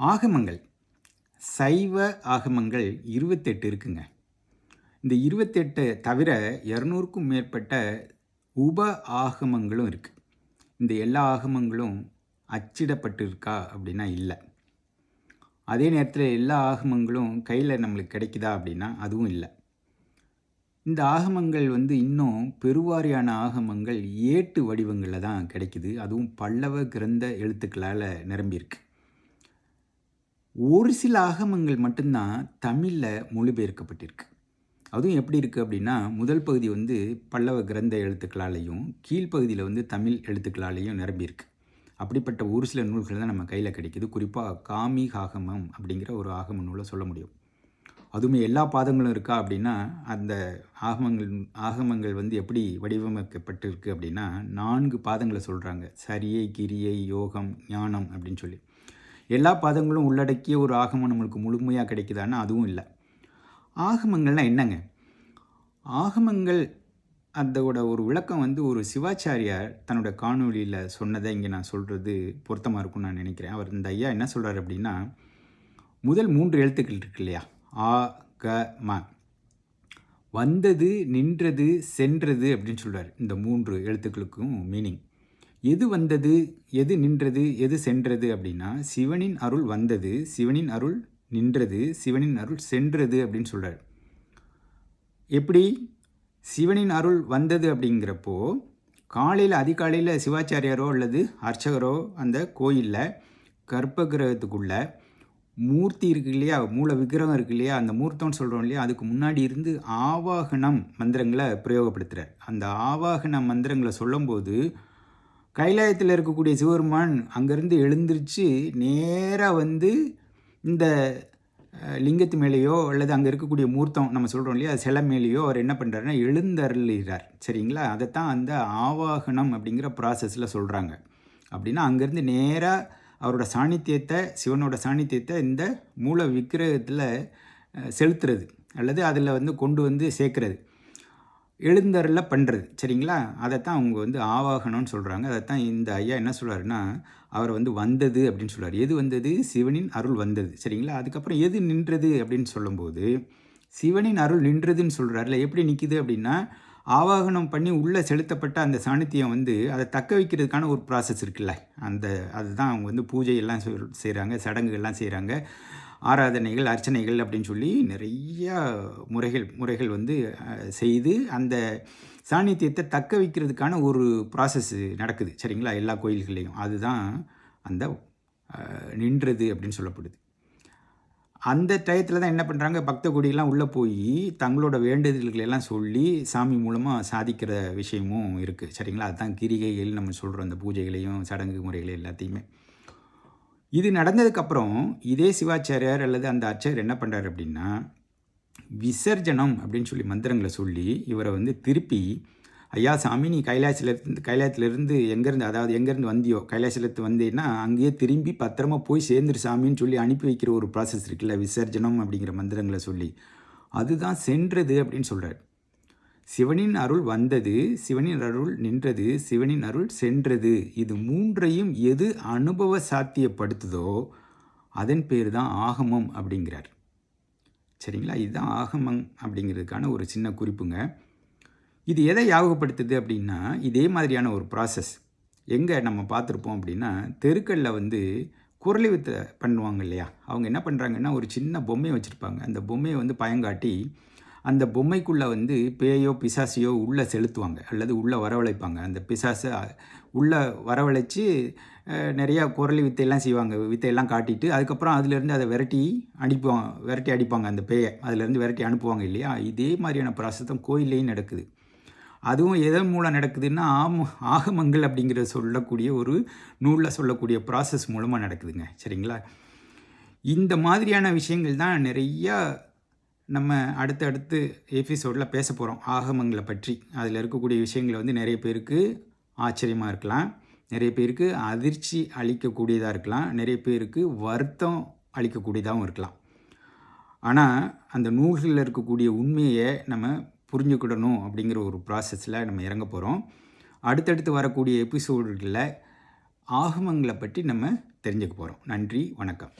ஆகமங்கள். சைவ ஆகமங்கள் இருபத்தெட்டு இருக்குங்க. இந்த இருபத்தெட்டு தவிர இரநூறுக்கும் மேற்பட்ட உப ஆகமங்களும் இருக்குது இந்த எல்லா ஆகமங்களும் அச்சிடப்பட்டிருக்கா அப்படின்னா இல்லை. அதே நேரத்தில் எல்லா ஆகமங்களும் கையில் நம்மளுக்கு கிடைக்குதா அப்படின்னா அதுவும் இல்லை. இந்த ஆகமங்கள் வந்து இன்னும் பெருவாரியான ஆகமங்கள் ஏட்டு வடிவங்களில் தான் கிடைக்குது. அதுவும் பல்லவ கிரந்த எழுத்துக்களால் நிரம்பியிருக்கு. ஒரு சில ஆகமங்கள் மட்டும்தான் தமிழில் மொழிபெயர்க்கப்பட்டிருக்கு. அதுவும் எப்படி இருக்குது அப்படின்னா முதல் பகுதி வந்து பல்லவ கிரந்த எழுத்துக்களாலேயும் கீழ்ப்பகுதியில் வந்து தமிழ் எழுத்துக்களாலேயும் நிரம்பியிருக்கு. அப்படிப்பட்ட ஒரு சில நூல்கள் தான் நம்ம கையில் கிடைக்கிது. குறிப்பாக காமி ஆகமம் அப்படிங்கிற ஒரு ஆகம நூலை சொல்ல முடியும். அதுவுமே எல்லா பாதங்களும் இருக்கா அப்படின்னா அந்த ஆகமங்கள் ஆகமங்கள் வந்து எப்படி வடிவமைக்கப்பட்டிருக்கு அப்படின்னா நான்கு பாதங்களை சொல்கிறாங்க சரியை கிரியை யோகம் ஞானம் அப்படின்னு சொல்லி. எல்லா பதங்களும் உள்ளடக்கிய ஒரு ஆகமம் நம்மளுக்கு முழுமையாக கிடைக்குதான்னா அதுவும் இல்லை. ஆகமங்கள்னால் என்னங்க? ஆகமங்கள் அதோட ஒரு விளக்கம் வந்து ஒரு சிவாச்சாரியார் தன்னோட காணொலியில் சொன்னதை இங்கே நான் சொல்கிறது பொருத்தமாக இருக்கும்னு நான் நினைக்கிறேன். அவர் இந்த ஐயா என்ன சொல்கிறார் அப்படின்னா முதல் மூன்று எழுத்துக்கள் இருக்கு இல்லையா? ஆ க ம. வந்தது நின்றது சென்றது அப்படின்னு சொல்கிறார் இந்த மூன்று எழுத்துக்களுக்கும் மீனிங். எது வந்தது எது நின்றது எது சென்றது அப்படின்னா சிவனின் அருள் வந்தது சிவனின் அருள் நின்றது சிவனின் அருள் சென்றது அப்படின்னு சொல்கிறார் எப்படி? சிவனின் அருள் வந்தது அப்படிங்கிறப்போ காலையில் அதிகாலையில் சிவாச்சாரியாரோ அல்லது அர்ச்சகரோ அந்த கோயிலில் கர்ப்பகிரகத்துக்குள்ள மூர்த்தி இருக்கு இல்லையா மூல விக்கிரகம் இருக்கு இல்லையா அந்த மூர்த்தம்னு சொல்கிறோம் இல்லையா அதுக்கு முன்னாடி இருந்து ஆவாகனம் மந்திரங்களை பிரயோகப்படுத்துகிறார் அந்த ஆவாகன மந்திரங்களை சொல்லும்போது கைலாயத்தில் இருக்கக்கூடிய சிவபெருமான் அங்கேருந்து எழுந்திருச்சு நேராக வந்து இந்த லிங்கத்து மேலேயோ அல்லது அங்கே இருக்கக்கூடிய மூர்த்தம் நம்ம சொல்கிறோம் இல்லையா சிலை மேலேயோ அவர் என்ன பண்ணுறாருன்னா எழுந்தருளிறார். சரிங்களா? அதைத்தான் அந்த ஆவாகனம் அப்படிங்கிற ப்ராசஸில் சொல்கிறாங்க அப்படின்னா அங்கேருந்து நேராக அவரோட சாநித்தியத்தை சிவனோட சாநித்தியத்தை இந்த மூல விக்கிரகத்தில் செலுத்துறது அல்லது அதில் வந்து கொண்டு வந்து சேர்க்குறது. எழுந்தரில் பண்ணுறது சரிங்களா? அதைத்தான் அவங்க வந்து ஆவாகனம்னு சொல்கிறாங்க அதைத்தான் இந்த ஐயா என்ன சொல்கிறாருன்னா அவர் வந்து வந்தது அப்படின்னு சொல்கிறார் எது வந்தது? சிவனின் அருள் வந்தது. சரிங்களா? அதுக்கப்புறம் எது நின்றது அப்படின்னு சொல்லும்போது சிவனின் அருள் நின்றதுன்னு சொல்கிறாருல எப்படி நிற்கிது அப்படின்னா ஆவாகனம் பண்ணி உள்ளே செலுத்தப்பட்ட அந்த சாணித்தியம் வந்து அதை தக்க வைக்கிறதுக்கான ஒரு ப்ராசஸ் இருக்குல்ல. அந்த அதுதான் அவங்க வந்து பூஜையெல்லாம் செய்கிறாங்க சடங்குகள்லாம் செய்கிறாங்க ஆராதனைகள் அர்ச்சனைகள் அப்படின்னு சொல்லி நிறையா முறைகள் முறைகள் வந்து செய்து அந்த சாநித்தியத்தை தக்க வைக்கிறதுக்கான ஒரு ப்ராசஸ் நடக்குது. சரிங்களா? எல்லா கோயில்கள்லேயும். அதுதான் அந்த நின்றது அப்படின்னு சொல்லப்படுது. அந்த டயத்தில் தான் என்ன பண்ணுறாங்க பக்த கொடியெல்லாம் உள்ளே போய் தங்களோட வேண்டுதல்களெல்லாம் சொல்லி சாமி மூலமாக சாதிக்கிற விஷயமும் இருக்குது சரிங்களா? அதுதான் கிரிகைகள் நம்ம சொல்கிறோம் அந்த பூஜைகளையும் சடங்கு முறைகளை எல்லாத்தையுமே. இது நடந்ததுக்கப்புறம் இதே சிவாச்சாரியார் அல்லது அந்த ஆச்சாரியர் என்ன பண்ணுறாரு அப்படின்னா விசர்ஜனம் அப்படின்னு சொல்லி மந்திரங்களை சொல்லி இவரை வந்து திருப்பி ஐயா சாமி நீ கைலாசிலிருந்து கைலாயத்திலேருந்து எங்கேருந்து அதாவது எங்கேருந்து வந்தியோ கைலாசிலத்து வந்தேன்னா அங்கேயே திரும்பி பத்திரமா போய் சேர்ந்துரு சாமின்னு சொல்லி அனுப்பி வைக்கிற ஒரு ப்ராசஸ் இருக்குல்ல விசர்ஜனம் அப்படிங்கிற மந்திரங்களை சொல்லி. அதுதான் சென்றது அப்படின்னு சொல்கிறார் சிவனின் அருள் வந்தது சிவனின் அருள் நின்றது சிவனின் அருள் சென்றது. இது மூன்றையும் எது அனுபவ சாத்தியப்படுத்துதோ அதன் பேர் தான் ஆகமம் அப்படிங்கிறார். சரிங்களா? இதுதான் ஆகமம் அப்படிங்கிறதுக்கான ஒரு சின்ன குறிப்புங்க. இது எதை யாகப்படுத்துது அப்படின்னா இதே மாதிரியான ஒரு ப்ராசஸ் எங்கே நம்ம பார்த்துருப்போம் அப்படின்னா தெருக்களில் வந்து குரலி வித்த பண்ணுவாங்க இல்லையா? அவங்க என்ன பண்ணுறாங்கன்னா ஒரு சின்ன பொம்மையை வச்சுருப்பாங்க. அந்த பொம்மையை வந்து பயங்காட்டி அந்த பொம்மைக்குள்ளே வந்து பேயோ பிசாசியோ உள்ளே செலுத்துவாங்க. அல்லது உள்ளே வரவழைப்பாங்க. அந்த பிசாசை உள்ளே வரவழைச்சி நிறையா குரலி வித்தையெல்லாம் செய்வாங்க. வித்தையெல்லாம் காட்டிட்டு அதுக்கப்புறம் அதுலேருந்து அதை விரட்டி அடிப்பாங்க விரட்டி அடிப்பாங்க அந்த பேயை. அதுலேருந்து விரட்டி அனுப்புவாங்க இல்லையா? இதே மாதிரியான ப்ராசஸ் கோயில்லையும் நடக்குது. அதுவும் எதன் மூலம் நடக்குதுன்னா ஆம ஆகமங்கள் அப்படிங்கிற சொல்லக்கூடிய ஒரு நூலில் சொல்லக்கூடிய ப்ராசஸ் மூலமாக நடக்குதுங்க. சரிங்களா? இந்த மாதிரியான விஷயங்கள் தான் நிறையா நம்ம அடுத்தடுத்து எபிசோடில் பேச போகிறோம் ஆகமங்களை பற்றி. அதில் இருக்கக்கூடிய விஷயங்களை வந்து நிறைய பேருக்கு ஆச்சரியமாக இருக்கலாம். நிறைய பேருக்கு அதிர்ச்சி அளிக்கக்கூடியதாக இருக்கலாம். நிறைய பேருக்கு வருத்தம் அளிக்கக்கூடியதாகவும் இருக்கலாம். ஆனால் அந்த நூல்களில் இருக்கக்கூடிய உண்மையை நம்ம புரிஞ்சுக்கிடணும் அப்படிங்கிற ஒரு ப்ராசஸில் நம்ம இறங்க போகிறோம் அடுத்தடுத்து வரக்கூடிய எபிசோடுகளில் ஆகமங்களை பற்றி நம்ம தெரிஞ்சுக்க போகிறோம் நன்றி வணக்கம்.